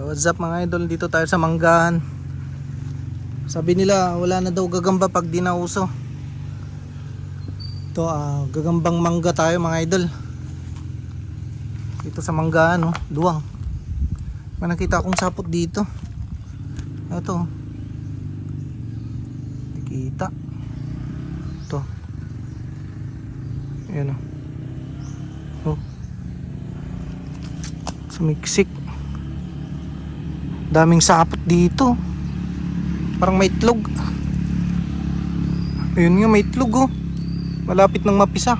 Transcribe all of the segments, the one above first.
So what's up mga idol, dito tayo sa Manggahan. Sabi nila wala na daw gagamba pag di nauso. Ito ah, gagambang mangga tayo mga idol. Dito sa Manggahan oh, duwang. May nakita akong sapot dito. Ito. oh. Nakita. Ito. Ayan oh. Oh. Sumiksik. Daming sapot dito. Parang may itlog. Ayun nga, may itlog oh. Malapit ng mapisa.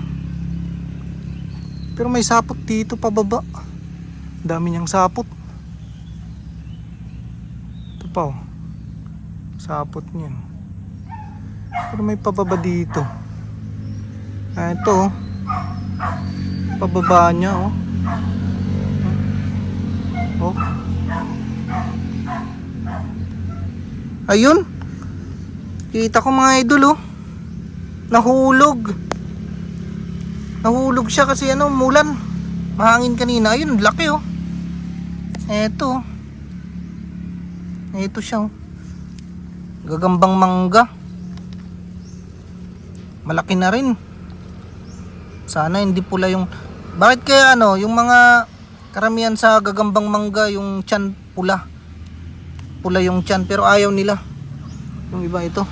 Pero may sapot dito pababa. Dami niyang sapot. Ito pa oh. Sapot niyan. Pero may pababa dito. Ah, ito oh. Pababa niya oh. Oh. Ayun. Kita ko mga idol oh. Nahulog. Nahulog siya kasi ano, mulan. Mahangin kanina. Ayun, laki oh. Eto. Eto siya oh. Gagambang mangga. Malaki na rin. Sana hindi pula yung Bakit kaya ano, yung mga karamihan sa gagambang mangga yung tiyan pula. Pula yung tiyan pero ayaw nila. Yung iba ito.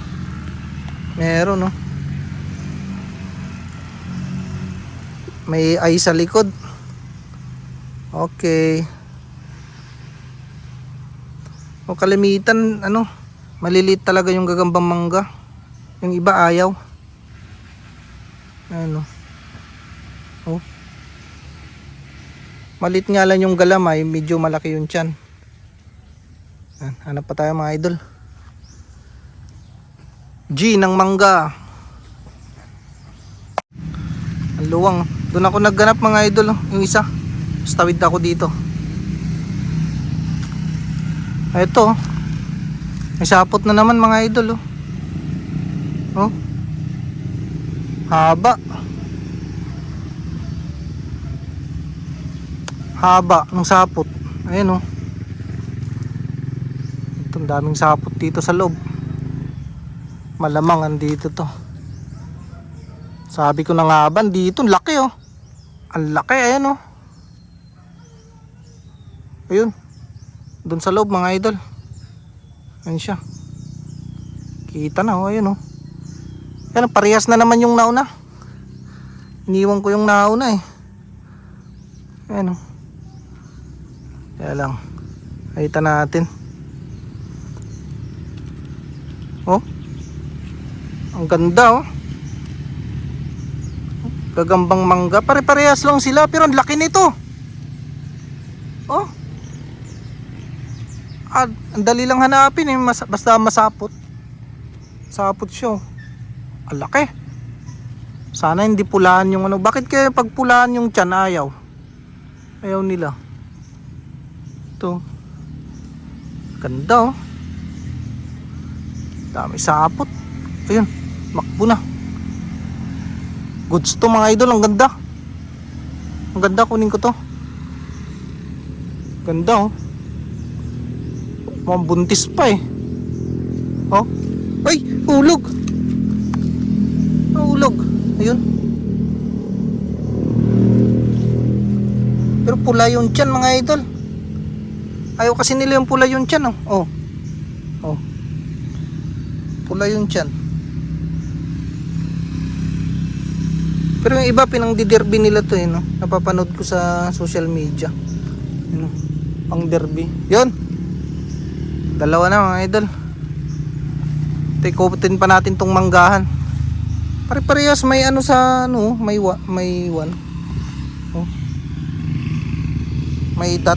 Meron no. May ay sa likod. Okay. O kalimitan ano, maliliit talaga yung gagambang mangga. Yung iba ayaw. Ano. Oh. Malit nga lang yung galamay, medyo malaki yung tiyan. Hanap pa tayo mga idol. G ng mangga. Ang luwang. Doon ako nagganap mga idol, oh, yung isa. Stawid ako dito. Ito. oh. May sapot na naman mga idol. Oh. oh. Haba. Haba ng sapot. Ayan oh. Itong daming sapot dito sa loob. Malamang andito to. Sabi ko na nga ba, dito, ang laki oh. Ang laki, ayan oh. Ayun. Doon sa loob mga idol. Ayan siya. Kita na oh, ayun oh. Yan, parehas na naman yung nauna. Iniwan ko yung nauna eh. Ayan oh. Kaya lang. Ayita natin. Oh. Ang ganda oh. Gagambang mangga. Pare-parehas lang sila pero ang laki nito. Oh. Ah, ang dali lang hanapin eh. Mas, basta masapot. Sapot siya. oh. Ang laki. Sana hindi pulaan yung ano. Bakit kaya pag pulaan yung tiyan ayaw? Ayaw nila. Ito. Ganda oh. Dami sapot. Ayun. Makbo na. Goods to mga idol. Ang ganda. Ang ganda. Kunin ko to. Ganda oh. Mukhang buntis pa eh. Oh. Ay! Hulog! Hulog. Ayun. Pero pula yung tiyan mga idol. Ayaw kasi nila yung pula yung tiyan oh. Oh. Oh. Pula yung tiyan. Pero yung iba pinangdiderby nila to eh no. Napapanood ko sa social media. Ano? Pang derby. 'Yon. Dalawa na mga idol. Open pa natin tong manggahan. Pare-parehas may ano sa ano, may wa, may one. Oh. May dot.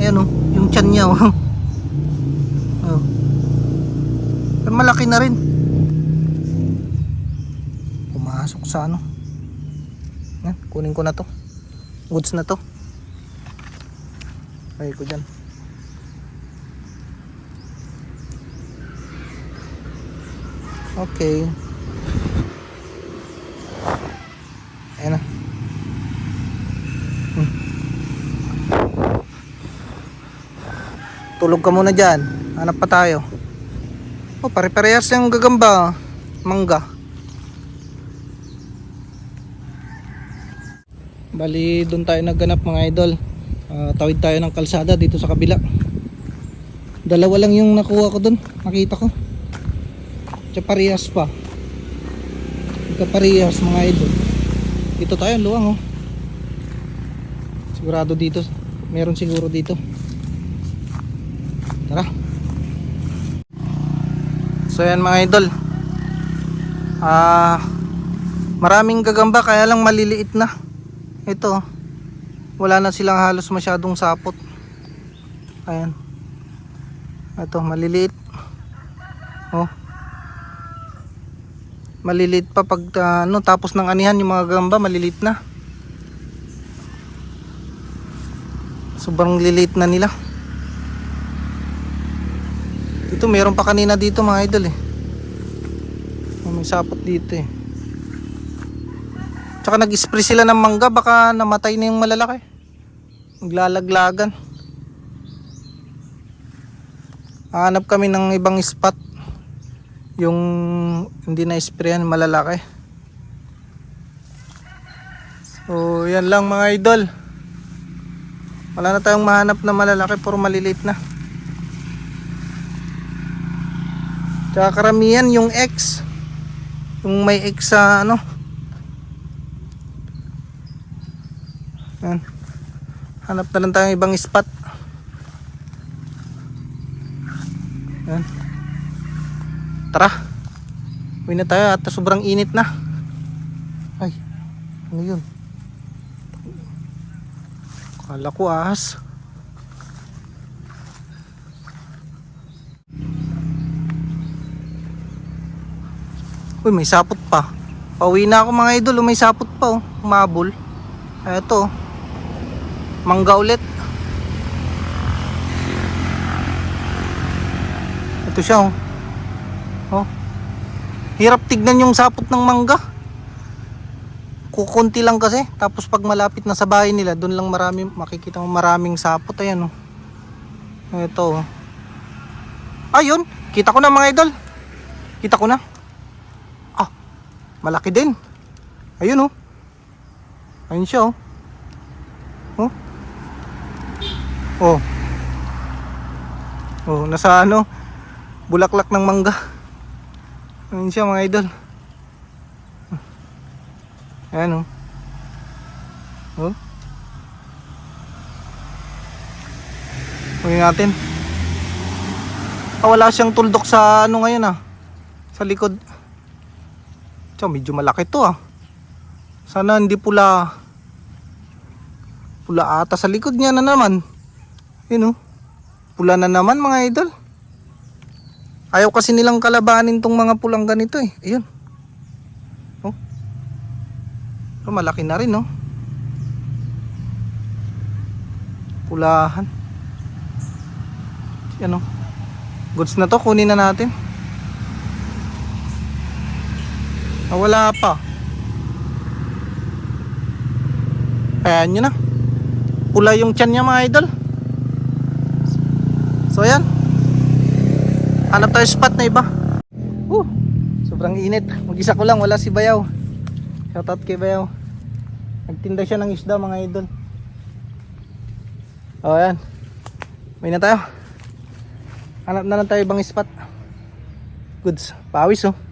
Ayan oh, yung tiyan niya oh. Pero malaki na rin. Pumasok sa ano. Yan, kunin ko na to. Goods na to. Ay ko dyan. Okay. Ayan na. Hmm. Tulog ka muna dyan. Hanap pa tayo. Oh, pare-parehas yung gagamba. Mangga. Bali, doon tayo nagganap mga idol. Ah, tawid tayo ng kalsada dito sa kabila. Dalawa lang yung nakuha ko doon. Nakita ko. Tsaka parehas pa. Ika parehas mga idol. Dito tayo, luwang oh. Sigurado dito. Meron siguro dito. Tara. So yan mga idol. Ah, maraming gagamba kaya lang maliliit na. Ito. Wala na silang halos masyadong sapot. Ayan. Ito, maliliit. Oh. Maliliit pa pag ah, ano, tapos ng anihan yung mga gamba, maliliit na. Sobrang liliit na nila. Dito meron pa kanina dito mga idol eh. May sapot dito eh. Tsaka nag-spray sila ng mangga baka namatay na yung malalaki. Maglalaglagan. Hanap kami ng ibang spot. Yung hindi na sprayan malalaki. So yan lang mga idol. Wala na tayong mahanap na malalaki puro maliliit na. Tsaka karamihan yung X. Yung may X sa ano. Yan. Hanap na lang tayong ibang spot. Yan. Tara. Uwi na tayo at sobrang init na. Ay. Ano yun? Kala ko ahas. Uy, may sapot pa. Pauwi na ako mga idol, may sapot pa oh. Umabol. Eto. oh. Mangga ulit. Ito siya oh. Oh. Hirap tignan yung sapot ng mangga. Kukunti lang kasi. Tapos pag malapit na sa bahay nila, doon lang marami, makikita mo maraming sapot. Ayan oh. Ito oh. Ayun, kita ko na mga idol. Kita ko na. Malaki din. Ayun oh. Ayun siya oh. Oh. Oh. Oh, nasa ano? Bulaklak ng mangga. Ayun siya mga idol. Ayan oh. Oh. Huwag natin. Ah, wala siyang tuldok sa ano ngayon ah. Sa likod. Tiyo, medyo malaki to ah. Sana hindi pula. Pula ata sa likod niya na naman. Yun oh. Pula na naman mga idol. Ayaw kasi nilang kalabanin tong mga pulang ganito eh. Ayun. Oh. Pero malaki na rin oh. Pulahan. Yan oh. Goods na to, kunin na natin. Ah, wala pa. Ayan nyo na. Pula yung tiyan niya mga idol. So ayan. Hanap tayo spot na iba. Uh, sobrang init. Mag-isa ko lang, wala si Bayaw. Shoutout kay Bayaw. Nagtinda siya ng isda mga idol. O ayan. May na tayo. Hanap na lang tayo ibang spot. Goods. Pawis oh.